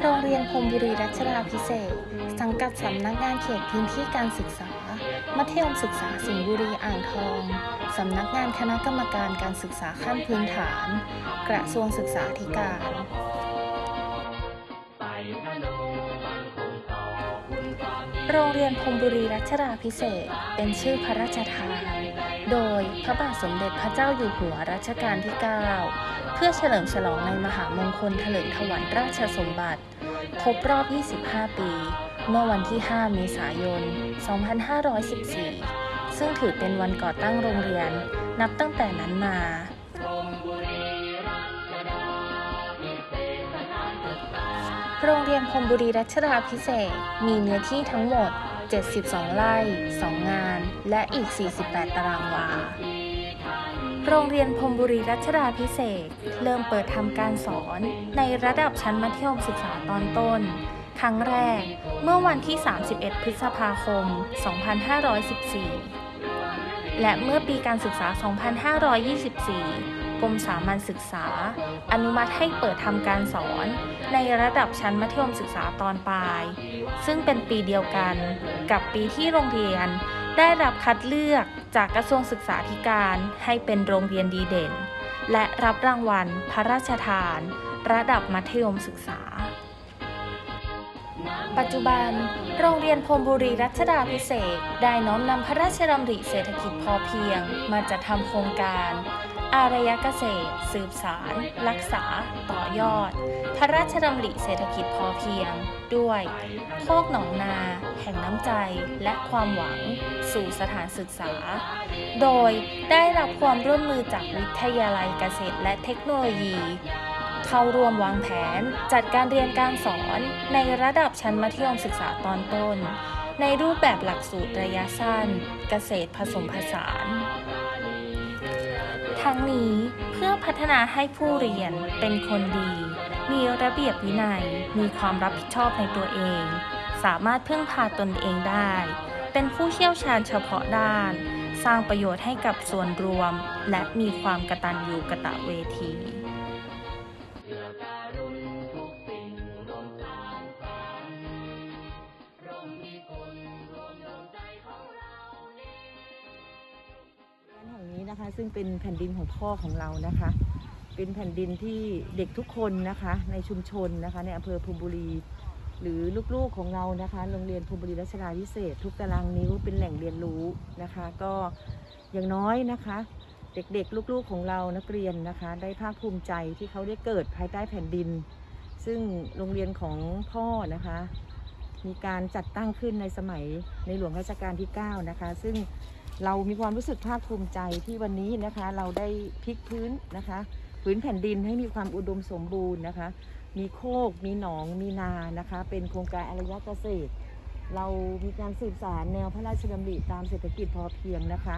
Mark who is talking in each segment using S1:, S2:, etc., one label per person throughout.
S1: โรงเรียนพรมบุรีรัชดาพิเศษ สังกัดสำนักงานเขตพื้นที่การศึกษา มัธยมศึกษาสิงห์บุรีอ่างทอง สำนักงานคณะกรรมการการศึกษาขั้นพื้นฐาน กระทรวงศึกษาธิการโรงเรียนพรมบุรีรัชดาพิเศษ เป็นชื่อพระราชทาน โดยพระบาทสมเด็จพระเจ้าอยู่หัวรัชกาลที่ 9 เพื่อเฉลิมฉลองในมหามงคลเถลิงถวัลย์ราชสมบัติ ครบรอบ 25 ปี เมื่อวันที่ 5 เมษายน 2514 ซึ่งถือเป็นวันก่อตั้งโรงเรียน นับตั้งแต่นั้นมา โรงเรียนพรมบุรีรัชดาพิเศษมีเนื้อที่ทั้งหมด 72 ไร่ 2 งาน และอีก 48 ตารางวา โรงเรียนพรมบุรีรัชดาพิเศษ เริ่มเปิดทำการสอนในระดับชั้นมัธยมศึกษาตอนต้น ครั้งแรกเมื่อวันที่ 31 พฤษภาคม 2514 และเมื่อปีการศึกษา 2524 กรมสามัญศึกษา อนุมัติให้เปิดทำการสอน ในระดับชั้นมัธยมศึกษาตอนปลาย ซึ่งเป็นปีเดียวกันกับปีที่โรงเรียน ได้รับคัดเลือกจากกระทรวงศึกษาธิการให้เป็นโรงเรียนดีเด่น และรับรางวัลพระราชทาน ระดับมัธยมศึกษา ปัจจุบัน โรงเรียนพรมบุรีรัชดาพิเศษ ได้น้อมนำพระราชดำริเศรษฐกิจพอเพียง มาจัดทำโครงการ อารยเกษตร สืบสาร รักษา ต่อยอด พระราชดำริเศรษฐกิจพอเพียง ด้วย โคกหนองนา แห่งน้ำใจและความหวัง สู่สถานศึกษา โดยได้รับความร่วมมือจากวิทยาลัยเกษตรและเทคโนโลยี เข้าร่วมวางแผนจัดการเรียนการสอนในระดับชั้นมัธยมศึกษาตอนต้น ในรูปแบบหลักสูตรระยะสั้น เกษตรผสมผสาน ทั้งนี้เพื่อพัฒนาให้ผู้เรียนเป็นคนดี มีระเบียบวินัย มีความรับผิดชอบในตัวเอง สามารถพึ่งพาตนเองได้ เป็นผู้เชี่ยวชาญเฉพาะด้าน สร้างประโยชน์ให้กับส่วนรวม และมีความกตัญญูกะตะเวที
S2: นะคะ ซึ่งเป็นแผ่นดินของพ่อของเรานะคะ เป็นแผ่นดินที่เด็กทุกคนนะคะ ในชุมชนนะคะ ในอำเภอพรหมบุรี หรือลูกๆของเรานะคะ โรงเรียนพรหมบุรีรัชดาพิเศษ ทุกตารางนิ้วเป็นแหล่งเรียนรู้นะคะ ก็อย่างน้อยนะคะ เด็กๆ ลูกๆของเรานักเรียนนะคะ ได้ภาคภูมิใจที่เขาได้เกิดภายใต้แผ่นดิน ซึ่งโรงเรียนของพ่อนะคะมีการจัดตั้งขึ้นในสมัยในหลวงรัชกาลที่ 9 นะคะ ซึ่ง เรามีความรู้สึกภาคภูมิใจที่วันนี้นะคะ เราได้พลิกพื้นนะคะพื้นแผ่นดินให้มีความอุดมสมบูรณ์นะคะ มีโคก มีหนอง มีนานะคะ เป็นโครงการอารยเกษตร เรามีการสืบสารแนวพระราชดำริตามเศรษฐกิจพอเพียงนะคะ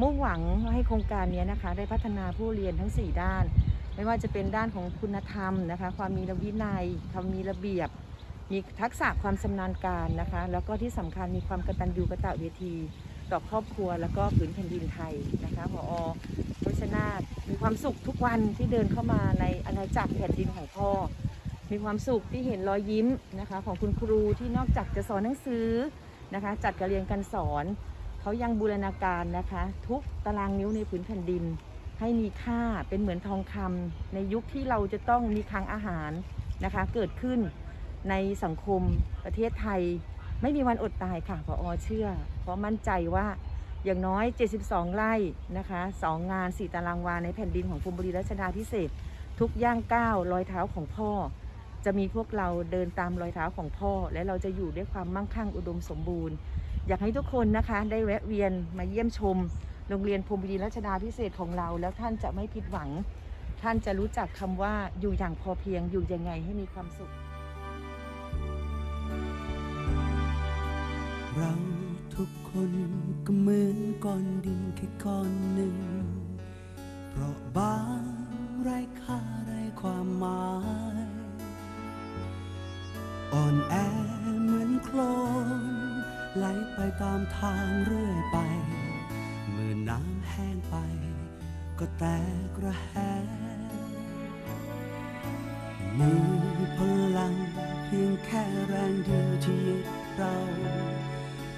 S2: มุ่งหวังให้โครงการนี้นะคะ ได้พัฒนาผู้เรียนทั้ง 4 ด้าน ไม่ว่าจะเป็นด้านของคุณธรรมนะคะ ความมีระวินัยความมีระเบียบ มีทักษะความชำนาญการนะคะ แล้วก็ที่สำคัญมีความกตัญญูกตเวที ต่อครอบครัวแล้วก็ผืนแผ่นดินไทยนะคะพอโภชนามีความสุขทุกวันที่เดินเข้ามาในอาณาจักรแผ่นดินของพ่อ มีความสุขที่เห็นรอยยิ้มนะคะของคุณครูที่นอกจากจะสอนหนังสือนะคะจัดการเรียนการสอนเขายังบูรณาการนะคะ ทุกตารางนิ้วในผืนแผ่นดิน ให้มีค่าเป็นเหมือนทองคำในยุคที่เราจะต้องมีคลังอาหารนะคะเกิดขึ้นในสังคมประเทศไทย ไม่มีวันอดตายค่ะพออเชื่อ เพราะมั่นใจว่าอย่างน้อย 72 ไร่นะคะสองงาน 4 ตารางวาในแผ่นดินของพรหมบุรีรัชดาพิเศษ ทุกย่างก้าวรอยเท้าของพ่อ จะมีพวกเราเดินตามรอยเท้าของพ่อ และเราจะอยู่ด้วยความมั่งคั่งอุดมสมบูรณ์ อยากให้ทุกคนนะคะได้แวะเวียนมาเยี่ยมชม โรงเรียนพรหมบุรีรัชดาพิเศษของเรา แล้วท่านจะไม่ผิดหวัง ท่านจะรู้จักคำว่าอยู่อย่างพอเพียงอยู่ยังไงให้มีความสุข
S3: เราทุกคนก็เหมือนก้อนดินแค่ก้อนหนึ่ง เพราะบางไรค่าไรความหมาย อ่อนแอเหมือนโคลนไหลไปตามทางเรื่อยไป เมื่อน้ำแห้งไป ก็แตกระแหงมีพลังเพียงแค่แรงเดียวที่ยึดเรา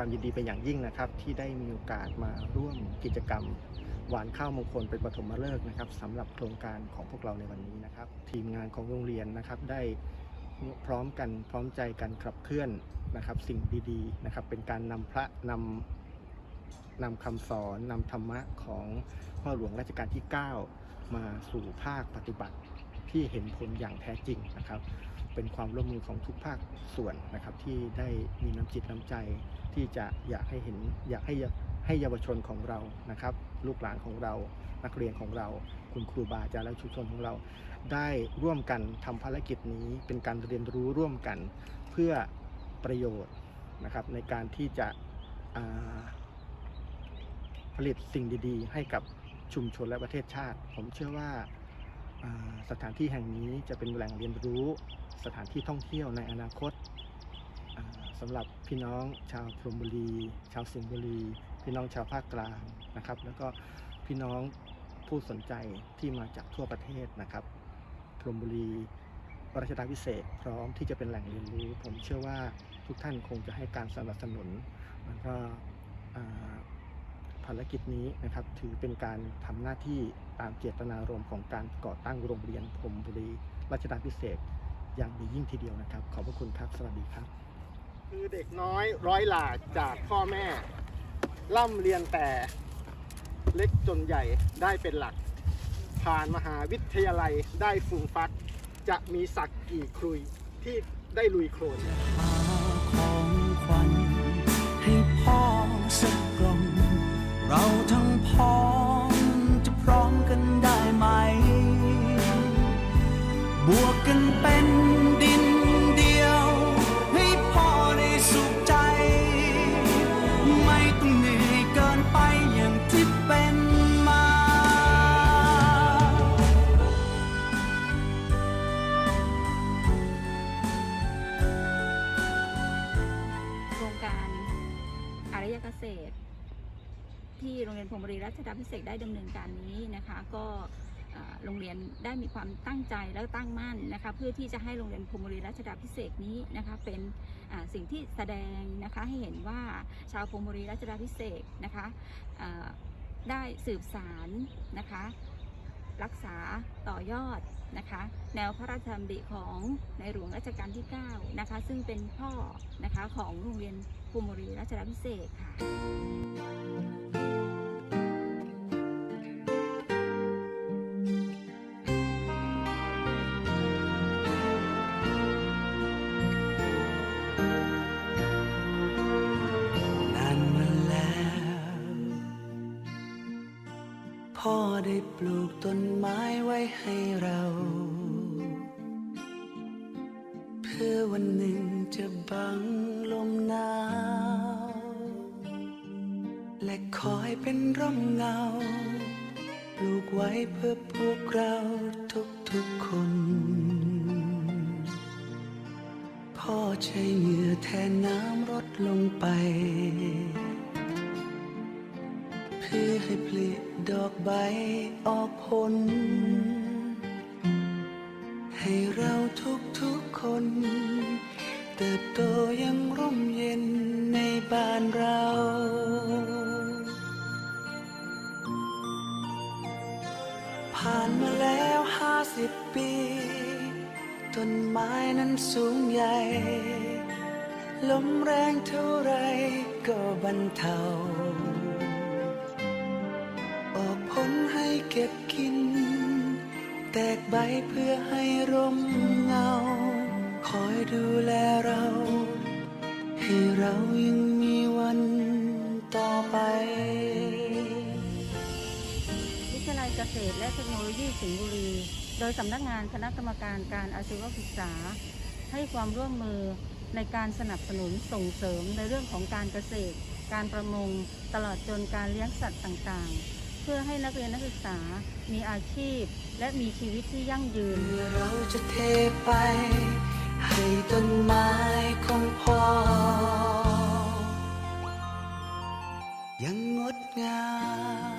S3: ค
S4: วามยินดีเป็นอย่างยิ่งนะครับ ที่ได้มีโอกาสมาร่วมกิจกรรม หวานข้าวมงคลเป็นปฐมฤกษ์นะครับสำหรับโครงการของพวกเราในวันนี้นะครับ ทีมงานของโรงเรียนนะครับได้พร้อมกันพร้อมใจกันขับเคลื่อนนะครับ สิ่งดีๆนะครับ เป็นการนำพระนำนำคำสอนนำธรรมะของพ่อหลวงรัชกาลที่ 9 มาสู่ภาคปฏิบัติที่เห็นผลอย่างแท้จริงนะครับ เป็นความร่วมมือของทุกภาคส่วนนะครับ ที่ได้มีน้ำจิตน้ำใจ ที่จะอยากให้เห็นอยากให้ให้เยาวชนของเรานะครับ ลูกหลานของเรา นักเรียนของเรา คุณครูบาอาจารย์และชุมชนของเรา ได้ร่วมกันทำภารกิจนี้ เป็นการเรียนรู้ร่วมกันเพื่อประโยชน์นะครับในการที่จะผลิตสิ่งดีๆ ให้กับชุมชนและประเทศชาติ ผมเชื่อว่าสถานที่แห่งนี้จะเป็นแหล่งเรียนรู้ สถานที่ท่องเที่ยวในอนาคต สำหรับพี่น้องชาวพรมบุรี ชาวสิงห์บุรี พี่น้องชาวภาคกลางนะครับ แล้วก็พี่น้องผู้สนใจที่มาจากทั่วประเทศนะครับพรมบุรีรัชดาพิเศษพร้อมที่จะเป็นแหล่งเรียนรู้ ผมเชื่อว่าทุกท่านคงจะให้การสนับสนุนแล้วก็ภารกิจนี้นะครับถือเป็นการทำหน้าที่ตามเจตนารมณ์ของการก่อตั้งโรงเรียนพรมบุรีรัชดาพิเศษอย่างดียิ่งทีเดียวนะครับ ขอบพระคุณครับ สวัสดีครับ คือเด็กน้อยร้อยหลาจากพ่อแม่ล่ำเรียนแต่เล็กจนใหญ่ได้เป็นหลัก ผ่านมหาวิทยาลัยได้ฟูงฟัก จะมีศักกี่ครุยที่ได้ลุยโคลน
S3: ของขวัญให้พ่อสักกล่องเราทั้งพ้องจะพร้อมกันได้ไหม บวกกันเป็น ยเก
S5: ษตร ที่โรงเรียนพรมบุรีรัชดาพิเศษได้ดำเนินการนี้นะคะ ก็โรงเรียนได้มีความตั้งใจและตั้งมั่นนะคะเพื่อที่จะให้โรงเรียนพรมบุรีรัชดาพิเศษนี้นะคะเป็นสิ่งที่แสดงนะคะให้เห็นว่าชาวพรมบุรีรัชดาพิเศษนะคะได้สืบสารนะคะรักษาต่อยอดนะคะแนวพระราชดำริของในหลวงรัชกาลที่9นะคะซึ่งเป็นพ่อนะคะของโรงเรียน ภูมิบุรีรัชดาพิเศษค่ะ
S3: นานมาแล้วพ่อได้ปลูกต้นไม้ไว้ให้เรา เพื่อวันหนึ่ คอยเป็นร่มเงา ปลูกไว้เพื่อพวกเราทุกๆคน พ่อใช้เหงื่อแทนน้ำรดลงไป เพื่อให้ผลิดอกใบออกผล ให้เราทุกๆคน เติบโตอยังร่มเย็นในบ้านเรา มาแล้วห้าสิบปี ต้นไม้นั้นสูงใหญ่ ลมแรงเท่าไรก็บรรเทาออกผลให้เก็บกิน แตกใบเพื่อให้ร่มเงา คอยดูแลเรา ให้เรายัง
S6: ษตรและเทคโนโลยีสิงห์บุรี โดยสำนักงานคณะกรรมการการอาชีวศึกษา ให้ความร่วมมือในการสนับสนุนส่งเสริมในเรื่องของการเกษตร การประมง ตลอดจนการเลี้ยงสัตว์ต่างๆ เพื่อให้นักเรียนนักศึกษามีอาชีพ และมีชีวิตที่ยั่งยืน
S3: เราจะเทไป ให้ต้นไม้ของพ่อ ยังงดงาม